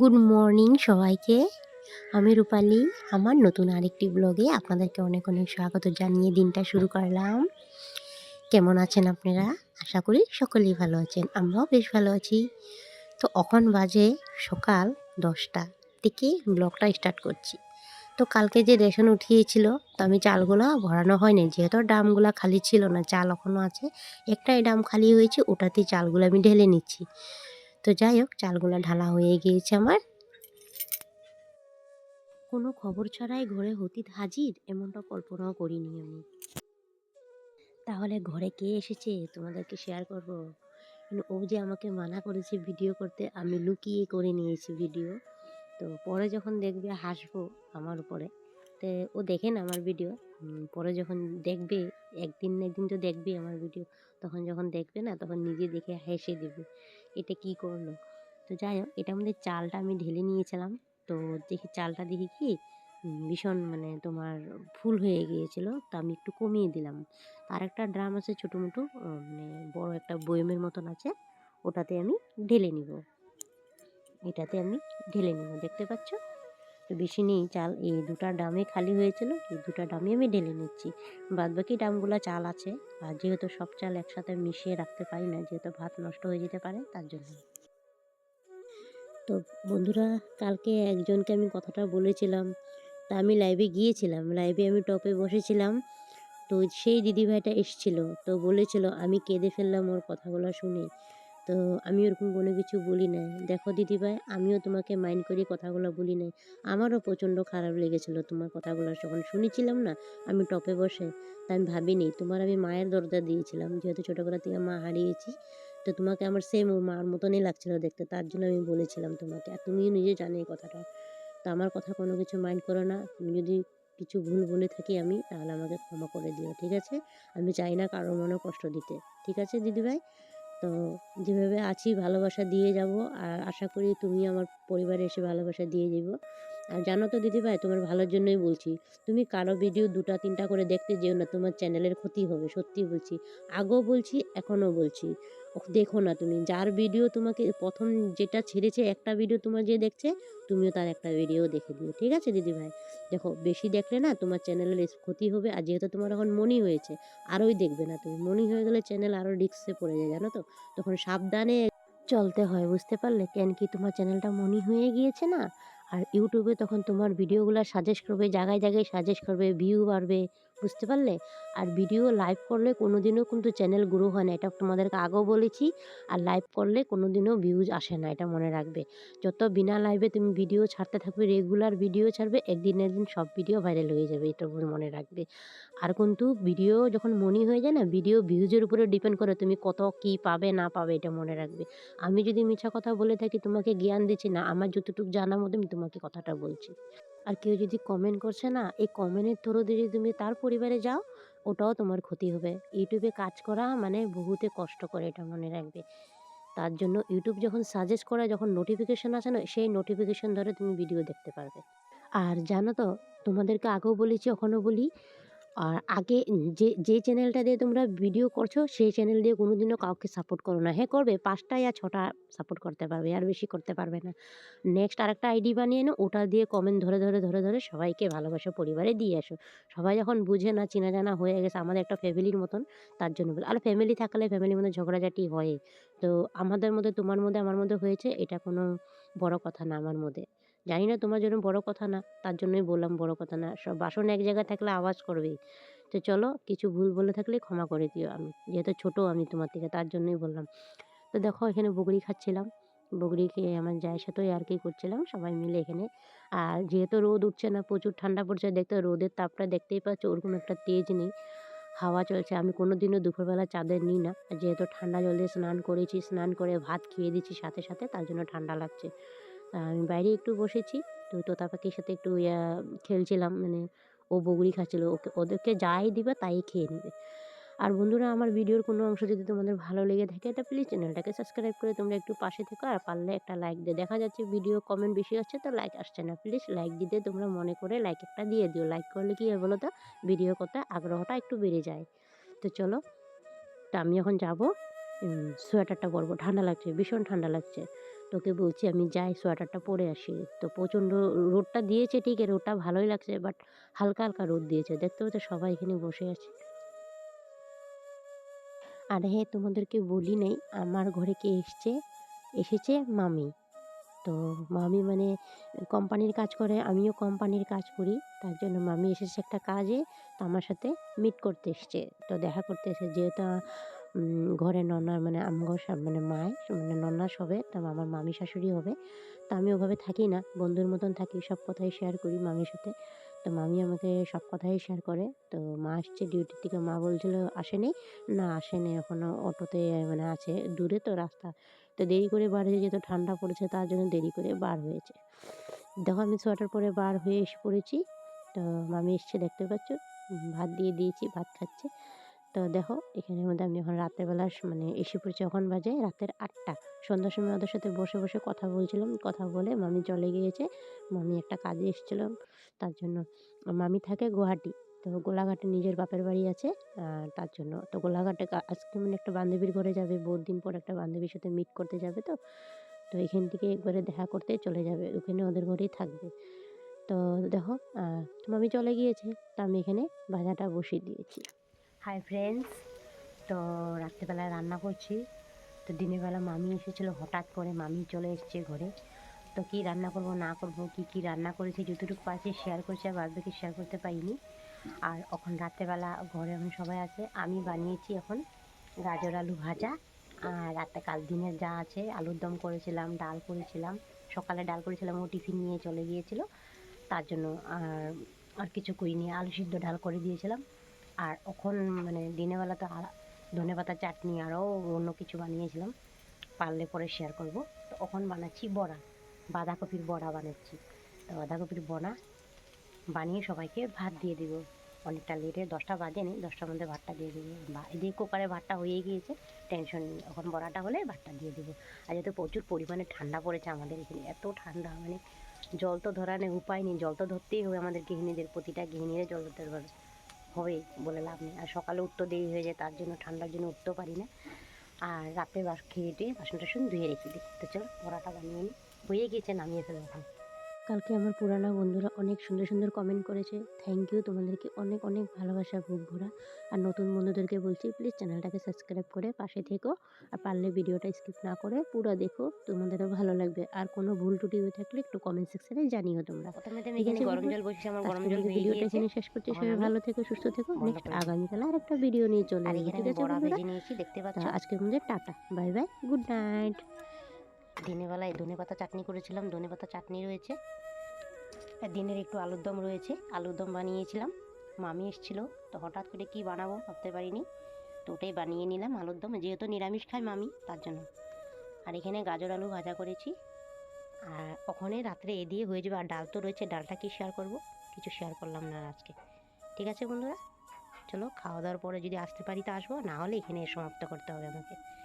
Good morning সবাইকে। আমি রূপালী, আমার নতুন আরেকটি ব্লগে আপনাদেরকে অনেক অনেক স্বাগত জানিয়ে দিনটা শুরু করলাম। কেমন আছেন আপনারা? আশা করি সকলেই ভালো আছেন, আমরাও বেশ ভালো আছি। তো এখন বাজে সকাল দশটা থেকে ব্লগটা স্টার্ট করছি। তো কালকে যে রেশন উঠিয়েছিল, তো আমি চালগুলো ভরানো হয়নি, যেহেতু ডামগুলো খালি ছিল না, চাল এখনও আছে। একটাই ডাম খালি হয়েছে, ওটাতে চালগুলো আমি ঢেলে নিচ্ছি। তো যাই হোক, চালগুলো ঢালা হয়ে গিয়েছে আমার। কোনো খবর ছাড়াই ঘরে অতীত হাজির, এমনটা কল্পনাও করিনি আমি। তাহলে ঘরে কে এসেছে? তোমাদেরকে শেয়ার করব। ও যে আমাকে মানা করেছে ভিডিও করতে, আমি লুকিয়ে করে নিয়েছি ভিডিও তো পরে যখন দেখবে হাসবো আমার উপরে। তো ও দেখে না আমার ভিডিও পরে যখন দেখবে, একদিন একদিন তো দেখবে আমার ভিডিও তখন যখন দেখবে না, তখন নিজে দেখে হেসে দেবে, এটা কি করল? তো যাই হোক এটা আমাদের চালটা আমি ঢেলে নিয়েছিলাম। তো দেখি চালটা দেখি কি ভীষণ মানে তোমার ফুল হয়ে গিয়েছিল, তো আমি একটু কমিয়ে দিলাম। আর একটা ড্রাম আছে ছোটো মোটো মানে বড় একটা বয়মের মতন আছে, ওটাতে আমি ঢেলে নিব। এটাতে আমি ঢেলে নেব, দেখতে পাচ্ছ? তো বেশি নেই, চাল এই দুটা ডামে খালি হয়েছিল, এই দুটা ডামে আমি ঢেলে নিচ্ছি। বাদ বাকি ডামগুলো চাল আছে, আর যেহেতু সব চাল একসাথে মিশিয়ে রাখতে পারি না, যেহেতু ভাত নষ্ট হয়ে যেতে পারে, তার জন্য। তো বন্ধুরা, কালকে একজনকে আমি কথাটা বলেছিলাম, তা আমি লাইভে গিয়েছিলাম লাইভে আমি টপে বসেছিলাম, তো সেই দিদিভাইটা এসছিল, তো বলেছিল, আমি কেঁদে ফেললাম ওর কথাগুলো শুনে। তো আমি ওরকম কোনো কিছু বলি নাই। দেখো দিদিভাই, আমিও তোমাকে মাইন্ড করে কথাগুলো বলি নাই। আমারও প্রচণ্ড খারাপ লেগেছিল তোমার কথাগুলো। যখন শুনেছিলাম না, আমি টপে বসে, তা আমি ভাবিনি। তোমার আমি মায়ের দরজা দিয়েছিলাম। যেহেতু ছোটোবেলা থেকে মা হারিয়েছি, তো তোমাকে আমার সেম মার মতনই লাগছিল দেখতে। তার জন্য আমি বলেছিলাম তোমাকে। আর তুমিও নিজে জানো এই কথাটা। তো আমার কথা কোনো কিছু মাইন্ড করো না। তুমি যদি কিছু ভুল বলে থাকি আমি, তাহলে আমাকে ক্ষমা করে দিও, ঠিক আছে? আমি চাই না কারোর মনে কষ্ট দিতে। ঠিক আছে দিদিভাই? তো যেভাবে আছি ভালোবাসা দিয়ে যাব। আর আশা করি তুমি আমার পরিবারে এসে ভালোবাসা দিয়ে যাব আর জানো তো দিদিভাই, তোমার ভালোর জন্যই বলছি। তুমি কারও ভিডিও দুটা, তিনটা করে দেখতে যেও না, তোমার চ্যানেলের ক্ষতি হবে, সত্যি বলছি। আগেও বলছি, এখনও বলছি। দেখো না তুমি, যার ভিডিও তোমাকে প্রথম যেটা ছেড়েছে, একটা ভিডিও তোমার যে দেখছে, তুমিও তার একটা ভিডিও দেখে দিও, ঠিক আছে দিদিভাই? দেখো, বেশি দেখলে না তোমার চ্যানেলের ক্ষতি হবে, আর যেহেতু তোমার এখন মনি হয়েছে, আরোই দেখবে না তুমি। মনি হয়ে গেলে চ্যানেল আরও রিক্সে পড়ে যায়, জানো তো? তখন সাবধানে চলতে হয়, বুঝতে পারলে? কেন কি তোমার চ্যানেলটা মনি হয়ে গিয়েছে না? আর ইউটিউবে তখন তোমার ভিডিওগুলো সাজেস্ট করবে জায়গায় জায়গায় সাজেস্ট করবে ভিউ বাড়বে। বুঝতে পারলে? আর ভিডিও লাইভ করলে কোনো দিনও কিন্তু চ্যানেল গ্রো হয় না। এটা তোমাদেরকে আগেও বলেছি। আর লাইভ করলে কোনো দিনও ভিউজ আসে না, এটা মনে রাখবে। যত বিনা লাইভে তুমি ভিডিও ছাড়তে থাকবে রেগুলার ভিডিও ছাড়বে, একদিন একদিন সব ভিডিও ভাইরাল হয়ে যাবে, এটা মনে রাখবে। আর কিন্তু ভিডিও যখন মনি হয়ে যায় না ভিডিও ভিউজের উপরে ডিপেন্ড করে তুমি কত কি পাবে, না পাবে, এটা মনে রাখবে। আমি যদি মিছা কথা বলে থাকি, তোমাকে জ্ঞান দিচ্ছি না, আমার যতটুকু জানার মধ্যে আমি তোমাকে কথাটা বলছি। আর কেউ যদি কমেন্ট করছে না, এই কমেন্টের থ্রু যদি তুমি তার পরিবারে যাও, ওটাও তোমার ক্ষতি হবে। ইউটিউবে কাজ করা মানে বহুতে কষ্ট করে এটা মনে রাখবে। তার জন্য ইউটিউব যখন সাজেস্ট করে, যখন নোটিফিকেশান আসে না, সেই নোটিফিকেশান ধরে তুমি ভিডিও দেখতে পারবে। আর জানো তো, তোমাদেরকে আগেও বলেছি এখনও বলি আর আগে যে যে চ্যানেলটা দিয়ে তোমরা ভিডিও করছ, সেই চ্যানেল দিয়ে কোনো দিনও কাউকে সাপোর্ট করো না। হ্যাঁ করবে। পাঁচটা ইয়া ছটা সাপোর্ট করতে পারবে, আর বেশি করতে পারবে না। নেক্সট আরেকটা আইডি বানিয়ে নাও, ওটা দিয়ে কমেন্ট ধরে ধরে ধরে ধরে সবাইকে ভালোবাসো পরিবারে দিয়ে আসো। সবাই যখন বুঝে না, চেনা জানা হয়ে গেছে, আমাদের একটা ফ্যামিলির মতন, তার জন্য বলে, আর ফ্যামিলি থাকলে ফ্যামিলির মধ্যে ঝগড়াঝাটি হয় তো আমাদের মধ্যে, তোমার মধ্যে, আমার মধ্যে হয়েছে, এটা কোনো বড় কথা না আমার মধ্যে। জানি না তোমার জন্য বড় কথা না, তার জন্যই বললাম বড় কথা না। সব বাসন এক জায়গায় থাকলে আওয়াজ করবেই। তো চলো, কিছু ভুল বলে থাকলে ক্ষমা করে দিও আমি। যেহেতু ছোটো আমি তোমার থেকে, তার জন্যই বললাম। তো দেখো, এখানে বগরি খাচ্ছিলাম। বগরি খেয়ে আমার জায়ের সাথেই আর কি করছিলাম, সবাই মিলে এখানে। আর যেহেতু রোদ উঠছে না, প্রচুর ঠান্ডা পড়ছে, দেখতে রোদের তাপটা দেখতেই পাচ্ছ ওরকম একটা তেজ নেই, হাওয়া চলছে। আমি কোনো দিনও দুপুরবেলা চাদর নিই না। যেহেতু ঠান্ডা জল দিয়ে স্নান করেছি, স্নান করে ভাত খেয়ে দিচ্ছি সাথে সাথে, তার জন্য ঠান্ডা লাগছে। আমি বাইরে একটু বসেছি। তো তোতা পাখির সাথে একটু, ইয়া, খেলছিলাম মানে ও বগুড়ি খাচ্ছিল। ওকে, ওদেরকে যাই দিবে তাই খেয়ে নেবে। আর বন্ধুরা, আমার ভিডিওর কোনো অংশ যদি তোমাদের ভালো লেগে থাকে এটা প্লিজ চ্যানেলটাকে সাবস্ক্রাইব করে তোমরা একটু পাশে থেকো। আর পারলে একটা লাইক দিয়ে, দেখা যাচ্ছে ভিডিও কমেন্ট বেশি হচ্ছে তো লাইক আসছে না। প্লিজ লাইক দিতে তোমরা মনে করে লাইক একটা দিয়ে দিও। লাইক করলে কি বলো তো ভিডিও করতে আগ্রহটা একটু বেড়ে যায়। তো চলো, তা আমি এখন যাব। সোয়েটারটা পরবো। ঠান্ডা লাগছে, ভীষণ ঠান্ডা লাগছে। তোকে বলছি আমি যাই সোয়েটারটা পরে আসি। তো প্রচণ্ড রোদটা দিয়েছে ঠিকই, রোদটা ভালোই লাগছে বাট হালকা হালকা রোদ দিয়েছে। দেখতে পাচ্ছ সবাই এখানে বসে আছে। আর হ্যাঁ তোমাদেরকে বলি নাই, আমার ঘরে কে এসছে? এসেছে মামি। তো মামি মানে কোম্পানির কাজ করে, আমিও কোম্পানির কাজ করি। তার জন্য মামি এসেছে একটা কাজে, তো আমার সাথে মিট করতে এসছে। তো দেখা করতে এসে যেহেতু ঘরে ননার মানে আমগো সা- মানে মায় মানে নন্নাস হবে তো আমার মামি শাশুড়ি হবে। তো আমি ওভাবে থাকি না, বন্ধুর মতন থাকি, সব কথাই শেয়ার করি মামির সাথে। তো মামি আমাকে সব কথাই শেয়ার করে। তো মা আসছে ডিউটির থেকে মা বলছিল, আসেনি? না, আসেনি, এখনও অটোতে মানে আছে, দূরে তো রাস্তা। তো দেরি করে বার হয়ে যেহেতু ঠান্ডা পড়েছে, তার জন্য দেরি করে বার হয়েছে। দেখো আমি সোয়েটার পরে বার হয়ে এসে পড়েছি। তো মামি এসছে, দেখতে পাচ্ছ? ভাত দিয়ে দিয়েছি, ভাত খাচ্ছে। তো দেখো, এখানের মধ্যে আমি এখন রাতের বেলা মানে এসে পড়েছি যখন বাজে রাতের আটটা। সন্ধ্যার সময় ওদের সাথে বসে বসে কথা বলছিলাম, কথা বলে মামি চলে গিয়েছে। মামি একটা কাজে এসেছিলাম তার জন্য মামি থাকে গুয়াহাটি। তো গোলাঘাটে নিজের বাপের বাড়ি আছে তার জন্য। তো গোলাঘাটে আজকে মানে একটা বান্ধবীর ঘরে যাবে, বহুত দিন পর একটা বান্ধবীর সাথে মিট করতে যাবে তো। তো এখান থেকে একবারে দেখা করতে চলে যাবে, ওখানে ওদের ঘরেই থাকবে। তো দেখো মামি চলে গিয়েছে, তো আমি এখানে ভাজাটা বসিয়ে দিয়েছি। হাই ফ্রেন্ডস তো রাত্রেবেলায় রান্না করছি। তো দিনের বেলা মামি এসেছিল, হঠাৎ করে মামি চলে এসেছে ঘরে। তো কী রান্না করব, না করব, কি কি রান্না করেছি, যতটুকু পারছি শেয়ার করছি, আর বাদ বাকি শেয়ার করতে পারিনি। আর এখন রাত্রেবেলা ঘরে এখন সবাই আছে। আমি বানিয়েছি এখন গাজর আলু ভাজা। আর রাতে কাল দিনের যা আছে, আলুর দম করেছিলাম, ডাল করেছিলাম। সকালে ডাল করেছিলাম, ও টিফিন নিয়ে চলে গিয়েছিল। তার জন্য আর আর কিছু করিনি। আলু সিদ্ধ ডাল করে দিয়েছিলাম। আর এখন মানে দিনের বেলা তো ধনে পাতার চাটনি আরও অন্য কিছু বানিয়েছিলাম। পারলে পরে শেয়ার করব। তো এখন বানাচ্ছি বড়া, বাঁধাকপির বড়া বানাচ্ছি। তো বাঁধাকপির বড়া বানিয়ে সবাইকে ভাত দিয়ে দিব। অনেকটা লেটে দশটা বাজেনি দশটার মধ্যে ভাতটা দিয়ে দেবো। বা এদিকে কুকারে ভাতটা হয়ে গিয়েছে টেনশন এখন বড়াটা হলে ভাতটা দিয়ে দেবো। আর যেহেতু প্রচুর পরিমাণে ঠান্ডা পড়েছে আমাদের এখানে, এত ঠান্ডা মানে জল তো ধরার উপায় নেই। জল তো ধরতেই হবে আমাদের গৃহিণীদের, প্রতিটা গৃহিণীরা জল ধরতে পারবে হবেই বলে লাভ নেই। আর সকালে উঠতে দেরি হয়ে যায়, তার জন্য ঠান্ডার জন্য উঠতেও পারি না। আর রাতে বাস খেয়ে টেয়ে বাসন টাসন ধুয়ে রেখে দিই। তো চলো পরাটা বানিয়ে নিই হয়ে গিয়েছে, নামিয়ে ফেলো এখন। কালকে আমার পুরানো বন্ধুরা অনেক সুন্দর সুন্দর কমেন্ট করেছে। থ্যাংক ইউ তোমাদেরকে অনেক অনেক ভালোবাসা বুক ভরা। আর নতুন বন্ধুদেরকে বলছি প্লিজ চ্যানেলটাকে সাবস্ক্রাইব করে পাশে থেকো। আর পারলে ভিডিওটা স্কিপ না করে পুরো দেখো তোমাদেরও ভালো লাগবে। আর কোনো ভুল ত্রুটি হয়ে থাকলে একটু কমেন্ট সেকশনে জানিও তোমরা। গরম বন্ধুরা? জল বসেছি আমার গরম আজকের জল ভিডিওটা এখানে শেষ করছি। সবাই ভালো থেকো সুস্থ থেকো। নেক্সট আগামীকাল আর একটা ভিডিও নিয়ে চলে আসব ঠিক আছে আজকের মধ্যে tata. Bye bye. Good night দিনের বেলায় ধনে পাতা চাটনি করেছিলাম। ধনে পাতা চাটনি রয়েছে। আর দিনের একটু আলুর দম রয়েছে। আলুর দম বানিয়েছিলাম। মামি এসেছিল। তো হঠাৎ করে কি বানাবো ভাবতে পারিনি। তো ওটাই বানিয়ে নিলাম আলুর দম। যেহেতু নিরামিষ খায় মামি, তার জন্য। আর এখানে গাজর আলু ভাজা করেছি। আর ওখানে রাত্রে এ দিয়ে হয়ে যাবে। আর ডাল তো রয়েছে। ডালটা কি শেয়ার করব? কিছু শেয়ার করলাম না আজকে। ঠিক আছে বন্ধুরা? চলো, খাওয়া দাওয়ার পরে যদি আসতে পারি তো আসব। না হলে এখানে সমাপ্ত করতে হবে আমাকে।